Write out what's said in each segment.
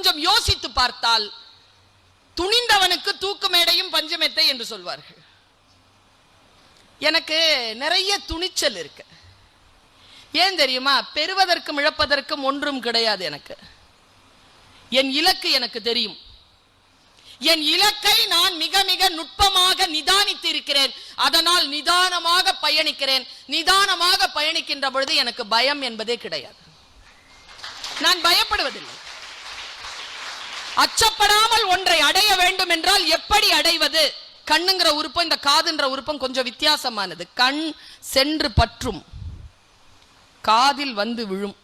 கொஞ்சம் யோசித்து பார்த்தால் துணிந்தவனுக்கு தூக்கு மேடையும் பஞ்சமெத்தை என்று சொல்வார்கள். எனக்கு நிறைய துணிச்சல் இருக்கு. ஏன் தெரியுமா? பெறுவதற்கும் இழப்பதற்கும் ஒன்றும் கிடையாது எனக்கு. என் இலக்கு எனக்கு தெரியும். என் இலக்கை நான் மிக மிக நுட்பமாக நிதானித்து இருக்கிறேன் அதனால் நிதானமாக பயணிக்கிறேன். நிதானமாக பயணிக்கின்ற பொழுது எனக்கு பயம் என்பதே கிடையாது. நான் பயப்படுவதில்லை. அச்சப்படாமல் ஒன்றை அடைய வேண்டும் என்றால் எப்படி அடைவது? கண்ணுங்கிற உறுப்பம் இந்த காதுன்ற உறுப்பம் கொஞ்சம் வித்தியாசமானது. கண் சென்று பற்றும். காதில் வந்து விழும்.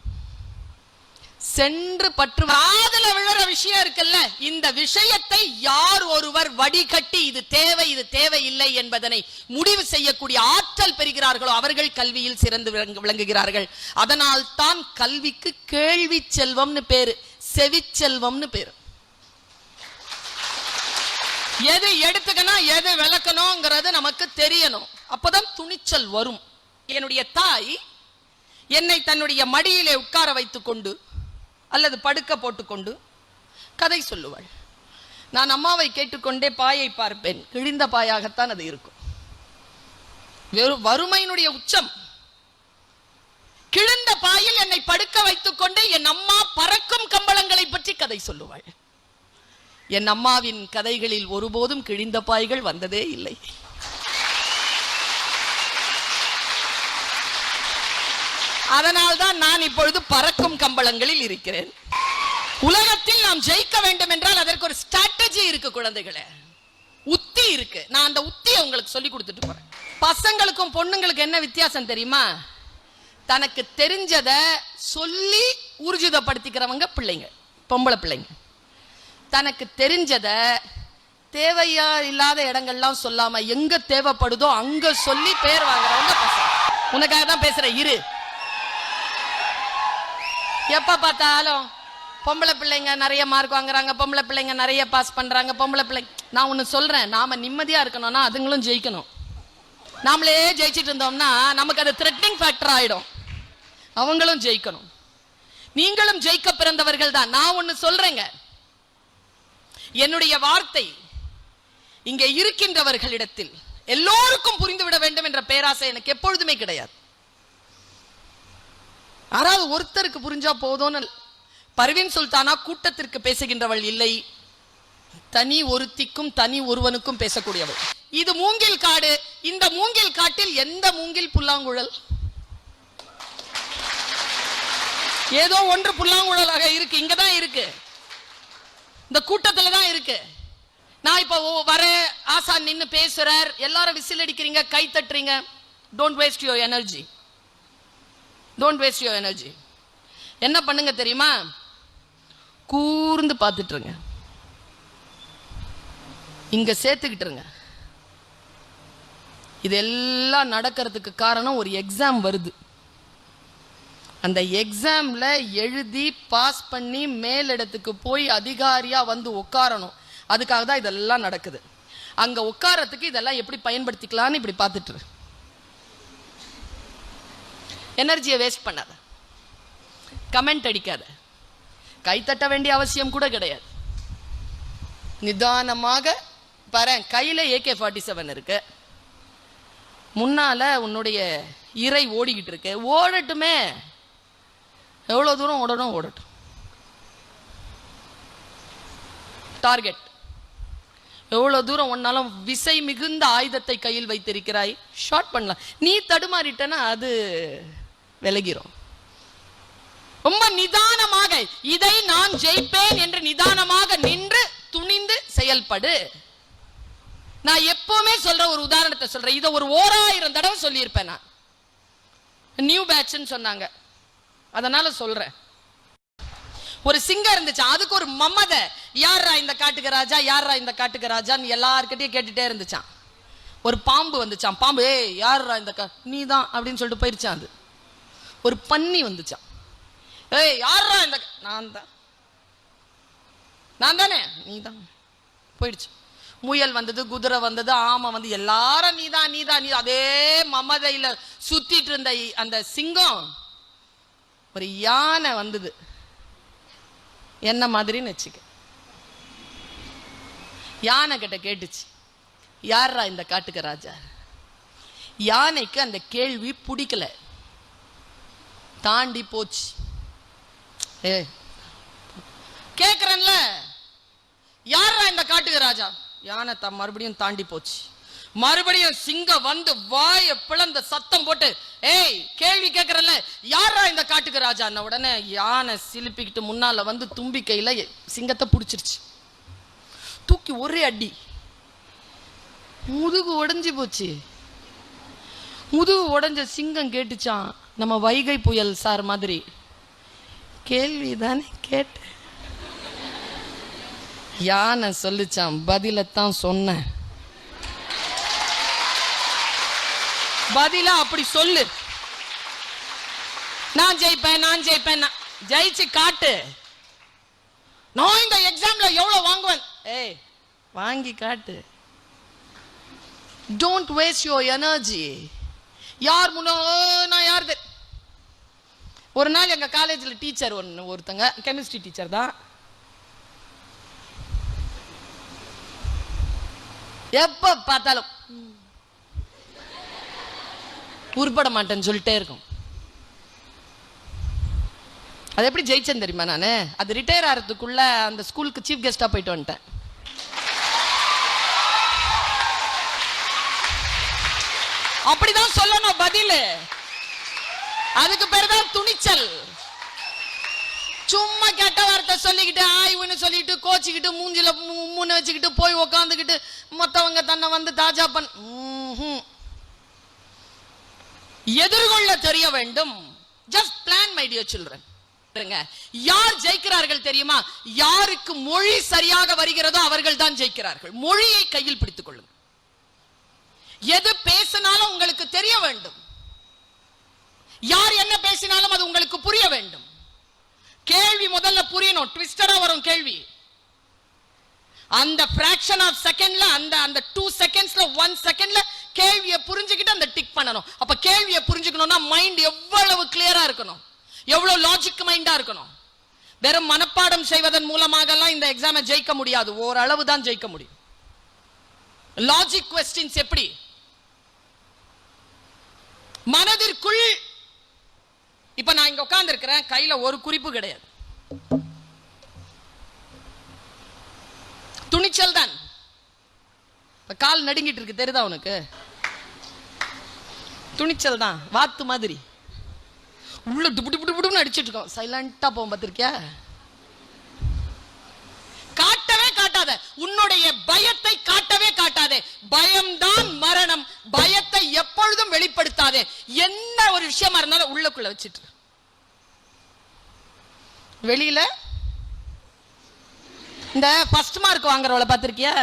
சென்று பற்றும். காதுல விழுற விஷயம் இருக்குல்ல இந்த விஷயத்தை யார் ஒருவர் வடிகட்டி இது தேவை இது தேவையில்லை என்பதனை முடிவு செய்யக்கூடிய ஆற்றல் பெறுகிறார்களோ அவர்கள் கல்வியில் சிறந்து விளங்குகிறார்கள். அதனால் தான் கல்விக்கு கேள்வி செல்வம்னு பேரு செவிச்செல்வம்னு பேரு. எது எடுத்துக்கணும் எது விளக்கணுங்கிறது நமக்கு தெரியணும். அப்பதான் துணிச்சல் வரும். என்னுடைய தாய் என்னை தன்னுடைய மடியிலே உட்கார வைத்து கொண்டு அல்லது படுக்க போட்டுக்கொண்டு கதை சொல்லுவாள். நான் அம்மாவை கேட்டுக்கொண்டே பாயை பார்ப்பேன். கிழிந்த பாயாகத்தான் அது இருக்கும். வெறும் வறுமையினுடைய உச்சம். கிழிந்த பாயில் என்னை படுக்க வைத்துக்கொண்டு என் அம்மா பறக்கும் கம்பளங்களை பற்றி கதை சொல்லுவாள். என் அம்மாவின் கதைகளில் ஒருபோதும் கிழிந்த பாய்கள் வந்ததே இல்லை. அதனால்தான் நான் இப்பொழுது பறக்கும் கம்பளங்களில் இருக்கிறேன். உலகத்தில் நாம் ஜெயிக்க வேண்டும் என்றால் அதற்கு ஒரு ஸ்ட்ராட்டஜி இருக்கு குழந்தைகளே. உத்தி இருக்கு. நான் அந்த உத்தியை உங்களுக்கு சொல்லி கொடுத்துட்டு போறேன். பசங்களுக்கும் பொண்ணுங்களுக்கு என்ன வித்தியாசம் தெரியுமா? தனக்கு தெரிஞ்சதை சொல்லி ஊர்ஜிதப்படுத்திக்கிறவங்க பிள்ளைங்க பொம்பளை பிள்ளைங்க. தனக்கு தெரிஞ்சத தேவையா இல்லாத இடங்கள்லாம் சொல்லாம எங்க தேவைப்படுதோ அங்க சொல்லி பேர் வாங்குறவங்க பசங்க. உனக்காக தான் பேசுற இரு. எப்ப பார்த்தாலும் பொம்பளை பிள்ளைங்க நிறைய மார்க் வாங்குறாங்க பொம்பளை பிள்ளைங்க நிறைய பாஸ் பண்றாங்க பொம்பளை பிள்ளைங்க நான் ஒன்னு சொல்றேன் நாம நிம்மதியா இருக்கணும்னா அதுங்களும் ஜெயிக்கணும். நாமளே ஜெயிச்சிட்டு இருந்தோம்னா நமக்கு அது த்ரெட்னிங் ஃபேக்டர் ஆயிடும். அவங்களும் ஜெயிக்கணும். நீங்களும் ஜெயிக்க பிறந்தவர்கள் தான் நான் ஒன்னு சொல்றேங்க. என்னுடைய வார்த்தை இங்கே இருக்கின்றவர்களிடத்தில் எல்லோருக்கும் புரிந்துவிட வேண்டும் என்ற பேராசை எனக்கு எப்பொழுதுமே கிடையாது. யாராவது ஒருத்தருக்கு புரிஞ்சா போதும்னு பர்வீன் சுல்தானா கூட்டத்திற்கு பேசுகின்றவள் இல்லை. தனி ஒருத்திக்கும் தனி ஒருவனுக்கும் பேசக்கூடியவள். இது மூங்கில் காடு. இந்த மூங்கில் காட்டில் எந்த மூங்கில் புல்லாங்குழல்? ஏதோ ஒன்று புல்லாங்குழலாக இருக்கு. இங்கதான் இருக்கு. இந்த கூட்டத்துல தான் இருக்கு. நான் இப்போ வர ஆசா நின்று பேசுறார். எல்லாரும் விசில் அடிக்கிறீங்க கை தட்டுறீங்க. Don't waste your energy don't waste your energy என்ன பண்ணுங்க தெரியுமா? கூர்ந்து பார்த்துட்டுருங்க. இங்க சேர்த்துக்கிட்டுருங்க. இதெல்லாம் நடக்கிறதுக்கு காரணம் ஒரு எக்ஸாம் வருது. அந்த எக்ஸாமில் எழுதி பாஸ் பண்ணி மேலிடத்துக்கு போய் அதிகாரியாக வந்து உட்காரணும். அதுக்காக தான் இதெல்லாம் நடக்குது. அங்கே உட்காரத்துக்கு இதெல்லாம் எப்படி பயன்படுத்திக்கலாம்னு இப்படி பார்த்துட்டு எனர்ஜியை வேஸ்ட் பண்ணாத. கமெண்ட் அடிக்காத. கை தட்ட வேண்டிய அவசியம் கூட கிடையாது. நிதானமாக பாரு கையில் ஏகே ஃபார்ட்டி செவன் இருக்கு. முன்னால உன்னுடைய இறை ஓடிக்கிட்டு இருக்கு. ஓடட்டுமே. எவ்வளவு தூரம் ஓடணும் ஓடட்டும். டார்கெட் எவ்வளவு தூரம் ஒன்னாலும் விசை மிகுந்த ஆயுதத்தை கையில் வைத்திருக்கிறாய். ஷார்ட் பண்ணலாம். நீ தடுமாறிட்டனா அது விலகிரும். ரொம்ப நிதானமாக இதை நான் ஜெயிப்பேன் என்று நிதானமாக நின்று துணிந்து செயல்படு. நான் எப்பவுமே சொல்ற ஒரு உதாரணத்தை சொல்றேன். இதை ஒரு ஓராயிரம் தடவை சொல்லியிருப்பேன் நான். நியூ பேட்ச்னு சொன்னாங்க. அதனால சொல்றேன். ஒரு சிங்கம் இருந்துச்சு அதுக்கு ஒரு மமத யாரா இந்த காட்டுக்கு ராஜா யாரா இந்த காட்டுக்கு ராஜான்னு எல்லார்கிட்டயும் கேட்டுட்டே இருந்துச்சான் ஒரு பாம்பு வந்துச்சான் பாம்பு ஏய் யாரா இந்த கா நீ தான் அப்படின்னு சொல்லிட்டு போயிருச்சான் அது. ஒரு பன்னி வந்துச்சான் ஏய் யாரா இந்த நான் தான் நான் தானே நீ தான் போயிடுச்சு. முயல் வந்தது குதிரை வந்தது ஆமை வந்து எல்லாரும் நீதான் நீதான் நீ அதே மமதையில சுத்திட்டு இருந்த அந்த சிங்கம் ஒரு யானை வந்தது. என்ன மாதிரின்னு வச்சுக்க. யானை கிட்ட கேட்டுச்சு. யாரா இந்த காட்டுக்கு ராஜா? யானைக்கு அந்த கேள்வி பிடிக்கல. தாண்டி போச்சு. ஏ கேக்குறேன்ல. யாரா இந்த காட்டுக்கு ராஜா? யானை த மறுபடியும் தாண்டி போச்சு. மறுபடியும் சிங்கம் வந்து வாய பிளந்த சத்தம் போட்டு ஏய் கேள்வி கேக்குறல்ல யாரா இந்த காட்டுக்கு ராஜா? உடனே யானை சிலுப்பிக்கிட்டு முன்னால வந்து தும்பிக்கையில சிங்கத்தை பிடிச்சிருச்சு. தூக்கி ஒரே அடி. முதுகு உடைஞ்சு போச்சு. முதுகு உடைஞ்ச சிங்கம் கேட்டுச்சான் நம்ம வைகை புயல் சார் மாதிரி. கேள்வி தானே கேட்டேன். யானை சொல்லுச்சான் பதிலத்தான் சொன்னேன். பதிலா அப்படி சொல்லு. நான் ஜெயிப்பேன் நான் ஜெயிப்பேன். நான் ஜெயிச்சு காட்டு. நான் இந்த எக்ஸாம்ல எவ்வளவு வாங்குவேன்? ஏய் வாங்கி காட்டு. டோன்ட் வேஸ்ட் யுவர் எனர்ஜி யார் முன்னோ நான் யார் ஒரு நாள் எங்க காலேஜில் டீச்சர் ஒன்று ஒருத்தங்க கெமிஸ்ட்ரி டீச்சர் தான். எப்ப பார்த்தாலும் உருப்பட மாட்டேன்னு சொல்லிட்டே இருக்கும். அது எப்படி ஜெயிச்சேன் தெரியுமா நான்? அது ரிட்டையர் ஆகிறதுக்குள்ள அந்த ஸ்கூலுக்கு சீஃப் கெஸ்டா போயிட்டு வந்துட்டேன். அப்படிதான் சொல்லணும் பதில். அதுக்கு பேர் தான் துணிச்சல். சும்மா கெட்ட வார்த்தை சொல்லிக்கிட்டு ஆய்வுன்னு சொல்லிட்டு கோச்சிக்கிட்டு மூஞ்சில மூணு வச்சுக்கிட்டு போய் உக்காந்துக்கிட்டு மற்றவங்க தன்னை வந்து தாஜா பண் எதிர்கொள்ள தெரிய வேண்டும். Just plan my dear children யார் ஜெயிக்கிறார்கள் தெரியுமா? யாருக்கு மொழி சரியாக வருகிறதோ அவர்கள் தான் ஜெயிக்கிறார்கள். மொழியை கையில் பிடித்துக் கொள்ளுங்கள். எது பேசினாலும் உங்களுக்கு தெரிய வேண்டும். யார் என்ன பேசினாலும் அது உங்களுக்கு புரிய வேண்டும். கேள்வி முதல்ல புரியணும். ட்விஸ்டரா வரும் கேள்வி. அந்த பிராக்ஷன் ஆஃப் செகண்ட்ல அந்த அந்த டூ செகண்ட்ஸ்ல ஒன் செகண்ட்ல கேள்வியை புரிஞ்சுக்கிட்டு அந்த டிக் பண்ணணும். அப்ப கேள்வியை புரிஞ்சுக்கணும்னா மைண்ட் எவ்வளவு கிளியரா இருக்கணும்? எவ்வளவு லாஜிக் மைண்டா இருக்கணும்? வெறும் மனப்பாடம் செய்வதன் மூலமாக எல்லாம் இந்த எக்ஸாமை ஜெயிக்க முடியாது. ஓரளவு தான் ஜெயிக்க முடியும். லாஜிக் கொஸ்டின்ஸ் எப்படி? மனதிற்குள் இப்ப நான் இங்க உட்கார்ந்து இருக்கிறேன் கையில ஒரு குறிப்பு கிடையாது. துணிச்சல் தான். கால் நடுங்கிட்டு இருக்கு தெரியுதா உனக்கு? துணிச்சல் தான் வாத்து மாதிரி. உள்ள டுப்பு டுப்பு டுபுன்னு அடிச்சுட்டு இருக்கோம். சைலண்டா போவோம் பார்த்திருக்கியா? காட்டவே காட்டாத. உன்னுடைய பயத்தை காட்டவே காட்டாதே. பயம்தான் மரணம். பயத்தை எப்பொழுதும் வெளிப்படுத்தாதே. என்ன ஒரு விஷயமா இருந்தாலும் உள்ளக்குள்ள வச்சிட்டு வெளியில இந்த ஃபர்ஸ்ட் மார்க் வாங்குறவளை பார்த்திருக்கியா?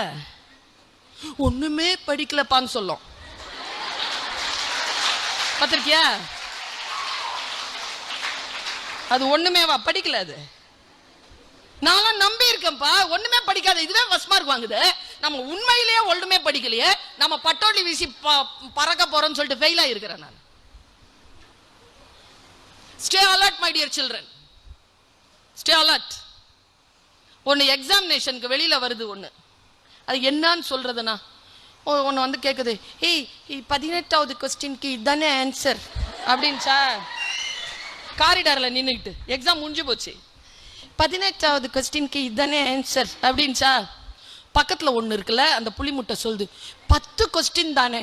ஒண்ணுமே படிக்கலப்பான்னு சொல்லும். பார்த்திருக்கியா? அது ஒன்றுமேவா படிக்கல அது. நான்லாம் நம்பி இருக்கேன்ப்பா. ஒண்ணுமே படிக்காத. இதுவே ஃபஸ்ட் மார்க் வாங்குது. நம்ம உண்மையிலேயே ஒண்ணுமே படிக்கலையே. நம்ம பட்டோலி வீசி ப- பறக்க போறோம்னு சொல்லிட்டு ஃபெயில் ஆயிருக்கிறேன் நான். Stay alert my dear children stay alert ஒன்று எக்ஸாமினேஷனுக்கு வெளியில வருது ஒன்று அது என்னன்னு சொல்றதுனா ஒன்று வந்து கேட்குது ஏய் பதினெட்டாவது கொஸ்டின்க்கு இதுதானே ஆன்சர் அப்படின்ச்சா காரிடாரில் நின்றுக்கிட்டு எக்ஸாம் முடிஞ்சு போச்சு. பதினெட்டாவது கொஸ்டின்க்கு இதுதானே ஆன்சர் அப்படின்ச்சா பக்கத்தில் ஒன்று இருக்குல்ல அந்த புளி முட்டை சொல்லுது. பத்து கொஸ்டின் தானே.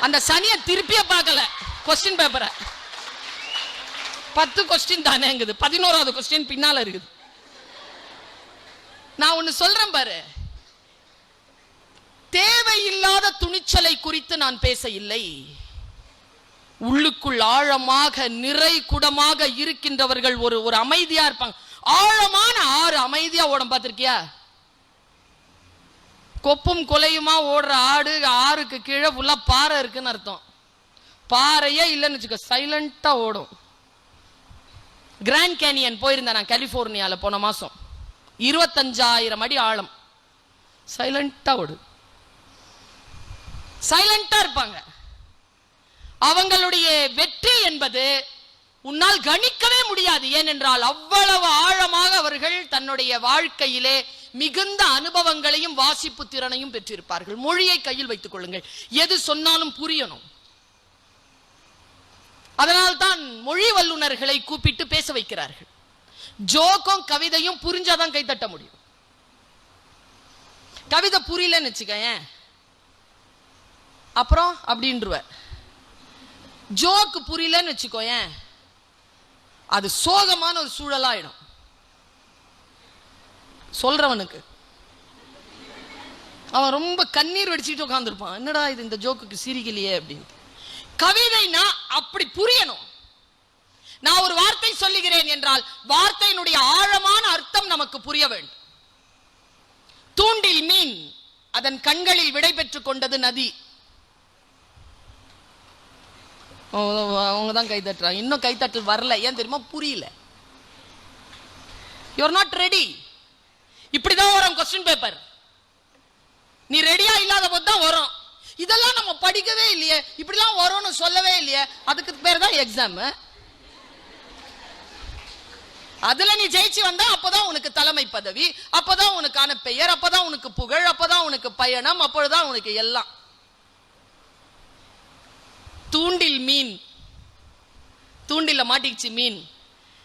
அந்த சனியை திருப்பியே பார்க்கல. கொஸ்டின் பேப்பரை பத்து கொஸ்டின் தானேங்குது. பதினோராவது கொஸ்டின் பின்னால் இருக்குது. நான் ஒன்று சொல்கிறேன் பாரு. தேவையில்லாத துணிச்சலை குறித்து நான் பேச இல்லை உள்ளுக்குள் ஆழமாக நிறை குடமாக இருக்கின்றவர்கள் ஒரு ஒரு அமைதியா இருப்பாங்க. ஆழமான ஆறு அமைதியா ஓடும் பார்த்திருக்கியா? கொப்பும் கொலையுமா ஓடுற ஆடு ஆறுக்கு கீழே ஃபுல்லா பாறை இருக்குன்னு அர்த்தம். பாறையே இல்லைன்னு வச்சுக்கோ சைலண்டா ஓடும். கிராண்ட் கேனியன் போயிருந்தேன் நான் கலிபோர்னியால போன மாசம். இருபத்தஞ்சாயிரம் அடி ஆழம். சைலண்டா ஓடு. சைலண்டா இருப்பாங்க. அவங்களுடைய வெற்றி என்பது உன்னால் கணிக்கவே முடியாது. ஏனென்றால் அவ்வளவு ஆழமாக அவர்கள் தன்னுடைய வாழ்க்கையிலே மிகுந்த அனுபவங்களையும் வாசிப்பு திறனையும் பெற்றிருப்பார்கள். மொழியை கையில் வைத்துக் கொள்ளுங்கள். எது சொன்னாலும் புரியணும். அதனால்தான் மொழி வல்லுநர்களை கூப்பிட்டு பேச வைக்கிறார்கள். ஜோக்கும் கவிதையும் புரிஞ்சாதான் கைத்தட்ட முடியும். கவிதை புரியலன்னு வச்சுக்கயேன். அப்புறம் அப்படின்றுவ ஜோக்கு புரியலன்னு வச்சுக்கோயேன் அது சோகமான ஒரு சூழலாயிடும். சொல்றவனுக்கு. அவன் ரொம்ப கண்ணீர் வெடிச்சிட்டு உட்காந்துருப்பான் என்னடா இது இந்த ஜோக்குக்கு சிரிக்கலையே அப்படின்னு கவிதைனா அப்படி புரியணும். நான் ஒரு வார்த்தை சொல்லுகிறேன் என்றால் வார்த்தையினுடைய ஆழமான அர்த்தம் நமக்கு புரிய வேண்டும். தூண்டில் மீன் அதன் கண்களில் விடை பெற்றுக் கொண்டது நதி. அவங்க தான் கை தட்டுறாங்க இன்னும் கைத்தட்டல் வரல. ஏன் தெரியுமா? புரியல. யூஆர் நாட் ரெடி இப்படிதான் வரும் கொஸ்டின் பேப்பர் நீ ரெடியா இல்லாத போது தான் வரும். இதெல்லாம் நம்ம படிக்கவே இல்லையே. இப்படிலாம் வரும்னு சொல்லவே இல்லையே. அதுக்கு பேர் தான் எக்ஸாம் அதுல நீ ஜெயிச்சு வந்தா அப்பதான் உனக்கு தலைமை பதவி அப்பதான் உனக்கான பெயர் அப்பதான் உனக்கு புகழ் அப்பதான் உனக்கு பயணம் அப்பொழுதுதான் உனக்கு எல்லாம். தூண்டில் மீன். தூண்டில மாட்டிக்கிச்சு மீன்.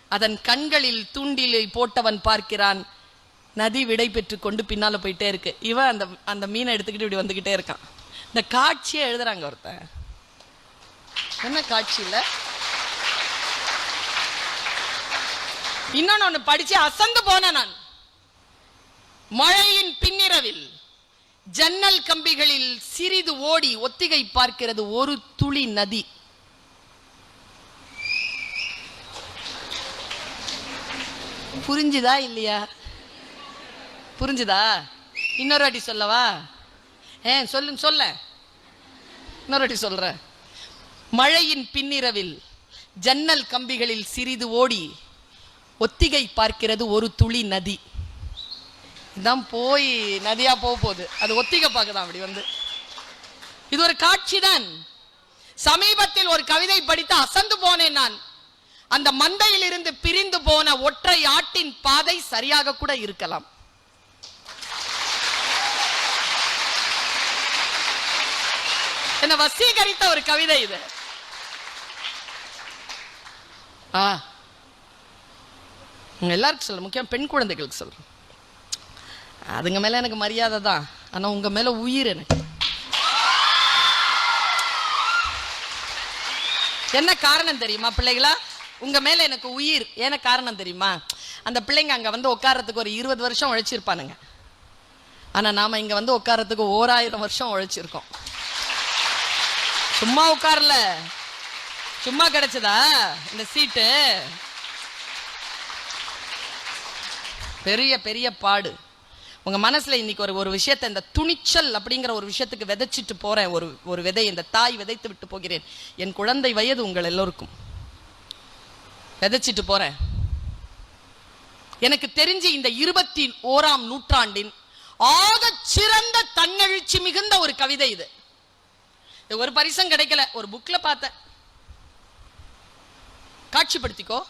அதன் கண்களில் தூண்டிலை போட்டவன் பார்க்கிறான். நதி விடை பெற்று கொண்டு பின்னால போயிட்டே இருக்கு. இவன் அந்த அந்த மீனை எடுத்துக்கிட்டு இப்படி வந்துகிட்டே இருக்கான். இந்த காட்சியை எழுதுறாங்க ஒருத்தன். என்ன காட்சியில இன்னொன்னு ஒன்று படிச்சு அசந்து போன நான். மழையின் பின்னிரவில். ஜன்னல் கம்பிகளில் சிறிது ஓடி ஒத்திகை பார்க்கிறது ஒரு துளி நதி. புரிஞ்சுதா இல்லையா? புரிஞ்சுதா? இன்னொரு வாட்டி சொல்லவா? ஏ சொல்லுங்க சொல்ல. இன்னொரு வாட்டி சொல்ற. மழையின் பின்னிரவில் ஜன்னல் கம்பிகளில் சிறிது ஓடி ஒத்திகை பார்க்கிறது ஒரு துளி நதி. இதான் போய் நதியா போக போகுது. அது ஒத்திக பார்க்குதான் அப்படி வந்து. இது ஒரு காட்சி தான். சமீபத்தில் ஒரு கவிதை படித்து அசந்து போனேன் நான். அந்த மந்தையில் இருந்து பிரிந்து போன ஒற்றை ஆட்டின் பாதை சரியாக கூட இருக்கலாம். என்ன வசீகரித்த ஒரு கவிதை இது. ஆ. எல்லாருக்கும் சொல்ல முக்கியம் பெண் குழந்தைகளுக்கு சொல்றேன் அதுங்க மேல எனக்கு மரியாதை தான். ஆனா உங்க மேல உயிர் எனக்கு. என்ன காரணம் தெரியுமா பிள்ளைகளா? உங்க மேல எனக்கு உயிர். என்ன காரணம் தெரியுமா? அந்த பிள்ளைங்க அங்க வந்து உட்காரத்துக்கு ஒரு இருபது வருஷம் உழைச்சிருப்பானுங்க. ஆனா நாம இங்க வந்து உட்கார்றதுக்கு ஓராயிரம் வருஷம் உழைச்சிருக்கோம். சும்மா உட்காரல. சும்மா கிடைச்சதா? இந்த சீட்டு. பெரிய பெரிய பாடு. உங்க மனசுல இன்னைக்கு ஒரு ஒரு விஷயத்தை இந்த துணிச்சல் அப்படிங்கிற ஒரு விஷயத்துக்கு விதைச்சிட்டு போறேன். ஒரு ஒரு விதை இந்த தாய் விதைத்து விட்டு போகிறேன். என் குழந்தை வயது உங்கள் எல்லோருக்கும். விதைச்சிட்டு போறேன். எனக்கு தெரிஞ்சு இந்த இருபத்தி ஓராம் நூற்றாண்டின் ஆக சிறந்த தன்னெழுச்சி மிகுந்த ஒரு கவிதை இது. இது ஒரு பரிசம் கிடைக்கல. ஒரு புக்ல பார்த்தேன். காட்சிப்படுத்திக்கோ.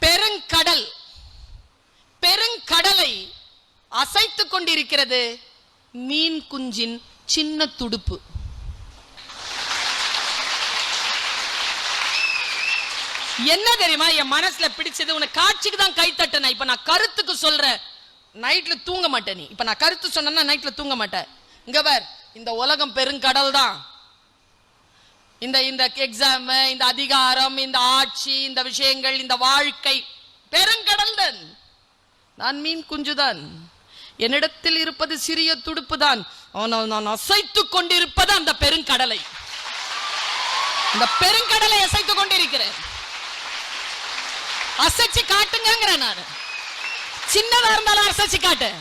பெருங்கடல் பெருங்கடலை அசைத்து கொண்டிருக்கிறது மீன் குஞ்சின் சின்ன துடுப்பு. என்ன தெரியுமா என் மனசுல பிடிச்சது? உனக்கு காட்சிக்கு தான் கை தட்டினேன். இப்ப நான் கருத்துக்கு சொல்றேன் நைட்ல தூங்க மாட்டேன் நீ. இப்ப நான் கருத்து சொன்னேன்னா நைட்ல தூங்க மாட்டேன். இங்க பார் இந்த உலகம் பெருங்கடல் தான். இந்த இந்த எக்ஸாம் இந்த அதிகாரம் இந்த ஆட்சி இந்த விஷயங்கள் இந்த வாழ்க்கை பெருங்கடல் தான். நான் மீன் குஞ்சுதான். என்னிடத்தில் இருப்பது சிறிய துடுப்பு தான் ஆனால் நான் அசைத்துக் கொண்டிருப்பது அந்த பெருங்கடலை. இந்த பெருங்கடலை அசைத்துக் கொண்டிருக்கிறேன். அசைச்சு காட்டுங்கிறேன் நான். சின்னதா இருந்தாலும் அசைச்சு காட்டு.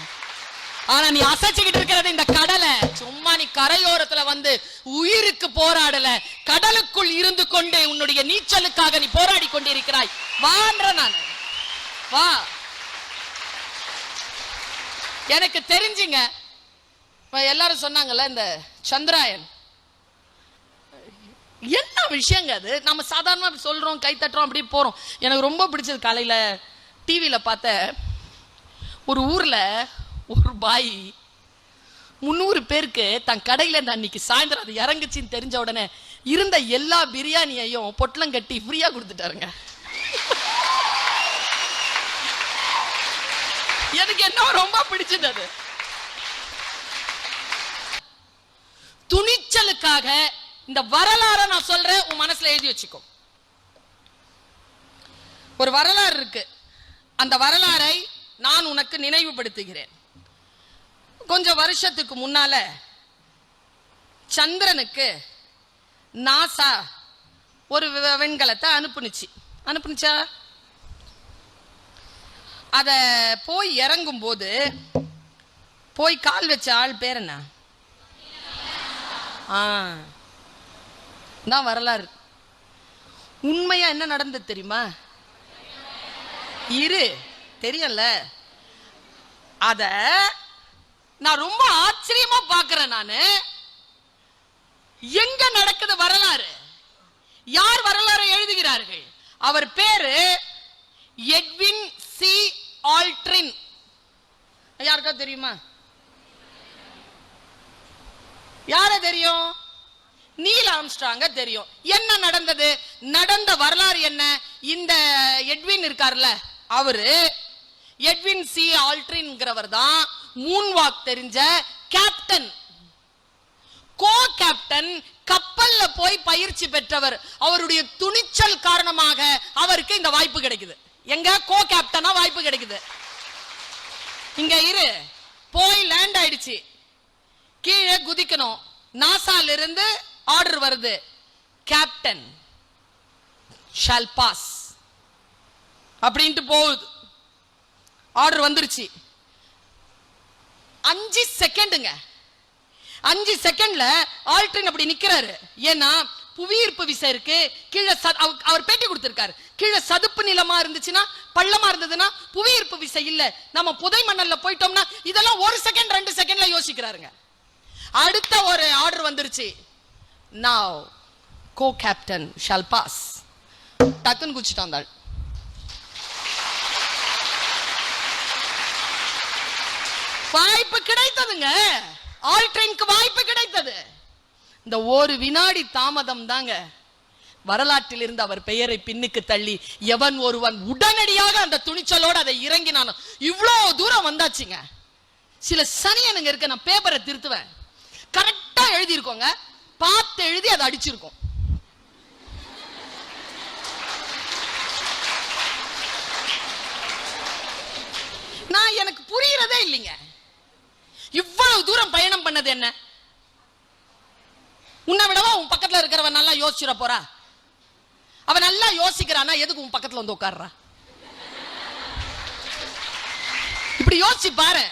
ஆனா நீ அசைச்சுக்கிட்டு இருக்கிறது இந்த கடலை. சும்மா நீ கரையோரத்துல வந்து உயிருக்கு போராடல. கடலுக்குள் இருந்து கொண்டு உன்னுடைய நீச்சலுக்காக நீ போராடி கொண்டிருக்கிறாய். வான்ற நான். வா. எனக்கு தெரிஞ்சுங்க. இப்போ எல்லாரும் சொன்னாங்கல்ல இந்த சந்திராயன். என்ன விஷயங்க அது? நம்ம சாதாரணமாக சொல்கிறோம் கை தட்டுறோம் அப்படி போகிறோம் எனக்கு ரொம்ப பிடிச்சது காலையில் டிவியில் பார்த்த ஒரு ஊரில் ஒரு பாய் முந்நூறு பேருக்கு தன் கடையில் இந்த அன்னைக்கு சாயந்தரம் அது இறங்குச்சின்னு தெரிஞ்ச உடனே இருந்த எல்லா பிரியாணியையும் பொட்டலம் கட்டி ஃப்ரீயாக கொடுத்துட்டாருங்க. எனக்கு என்ன ரொம்ப பிடிச்சது துணிச்சலுக்காக இந்த வரலாறை நான் சொல்றேன் உன் மனசுல எழுதி வச்சுக்கோ. ஒரு வரலாறு இருக்கு. அந்த வரலாறை நான் உனக்கு நினைவுபடுத்துகிறேன். கொஞ்சம் வருஷத்துக்கு முன்னால சந்திரனுக்கு நாசா ஒரு வெண்கலத்தை அனுப்புனுச்சு. அனுப்புனுச்சா? அத போய் இறங்கும் போது போய் கால் வச்ச ஆள் பேர் என்ன? ஆ. தான் வரலாறு. உண்மையா என்ன நடந்தது தெரியுமா? இரு. தெரியல அத நான் ரொம்ப ஆச்சரியமா பாக்குறேன் நானு. எங்க நடக்குது வரலாறு? யார் வரலாறை எழுதுகிறார்கள்? அவர் பேரு எட்வின் சி ஆல்ட்ரின். யாருக்கா தெரியுமா? யார தெரியும்? நீல் ஆம்ஸ்ட்ராங்க தெரியும். என்ன நடந்தது? நடந்த வரலாறு என்ன? இந்த எட்வின் இருக்கார்ல அவரு எட்வின் சி ஆல்ட்ரின்ங்கிறவர் தான் மூன் வாக் தெரிஞ்ச கேப்டன் கோ கேப்டன் கப்பல்ல போய் பயிற்சி பெற்றவர். அவருடைய துணிச்சல் காரணமாக அவருக்கு இந்த வாய்ப்பு கிடைக்குது. எங்க கோ கேப்டனா வாய்ப்பு கிடைக்குது. இங்க இரு. போய் லேண்ட் ஆயிடுச்சு. கீழே குதிக்கணும். நாசால இருந்து ஆர்டர் வருது. கேப்டன் ஷால் பாஸ் அப்படின்ட்டு போகுது. ஆர்டர் வந்துருச்சு. அஞ்சு செகண்டுங்க அஞ்சு செகண்ட்ல ஆல்ட்ரின் அப்படி நிக்கிறாரு. ஏன்னா புவியீர்ப்பு விசை இருக்கு. கீழே அவர் அவர் பேட்டி கொடுத்திருக்காரு. கீழே சதுப்பு நிலமா இருந்துச்சுன்னா பள்ளமா இருந்ததுன்னா புவியீர்ப்பு விசை இல்ல. நம்ம புதை மணல்ல போயிட்டோம்னா இதெல்லாம் ஒரு செகண்ட் ரெண்டு செகண்ட்ல யோசிக்கிறாருங்க. அடுத்த ஒரு ஆர்டர் வந்துருச்சு. Now co captain shall pass டக்குன்னு குச்சிட்டான் அந்த வாய்ப்பு கிடைத்ததுங்க. ஆல்ட்ரின்க்கு வாய்ப்பு கிடைத்தது. இந்த ஒரு வினாடி தாமதம் தாங்க. வரலாற்றில் இருந்து அவர் பெயரை பின்னுக்கு தள்ளி எவன் ஒருவன் உடனடியாக அந்த துணிச்சலோடு அதை இறங்கினானோ இவ்வளோ தூரம் வந்தாச்சுங்க. சில சனியனுங்க இருக்க நான் பேப்பரை திருத்துவேன். கரெக்டா எழுதியிருக்கோங்க. பார்த்து எழுதி அதை அடிச்சிருக்கோம். நான் எனக்கு புரியறதே இல்லைங்க. இவ்வளவு தூரம் பயணம் பண்ணது என்ன? உன்னை விடவா உன் பக்கத்துல இருக்கிறவன் நல்லா யோசிச்சிட போறா? அவன் நல்லா யோசிக்கிறானா எதுக்கு உன் பக்கத்துல வந்து உட்கார்றா? இப்படி யோசிச்சு பாரு.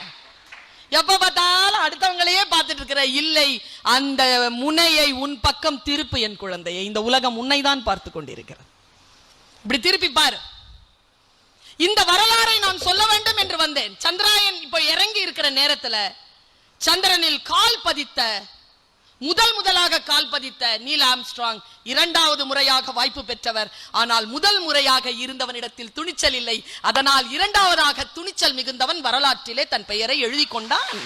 எப்ப பார்த்தாலும் அடுத்தவங்களையே பார்த்துட்டு இருக்கிற இல்லை அந்த முனையை உன் பக்கம் திருப்பு என் குழந்தையை. இந்த உலகம் உன்னை தான் பார்த்து கொண்டிருக்கிறது. இப்படி திருப்பி பாரு. இந்த வரலாறை நான் சொல்ல வேண்டும் என்று வந்தேன். சந்திராயன் இப்போ இறங்கி இருக்கிற நேரத்துல சந்திரனில் கால் பதித்த முதல் முதலாக கால் பதித்த நீல் ஆம்ஸ்ட்ராங் இரண்டாவது முறையாக வாய்ப்பு பெற்றவர். ஆனால் முதல் முறையாக இருந்தவனிடத்தில் துணிச்சல் இல்லை. அதனால் இரண்டாவதாக துணிச்சல் மிகுந்தவன் வரலாற்றிலே தன் பெயரை எழுதி கொண்டான்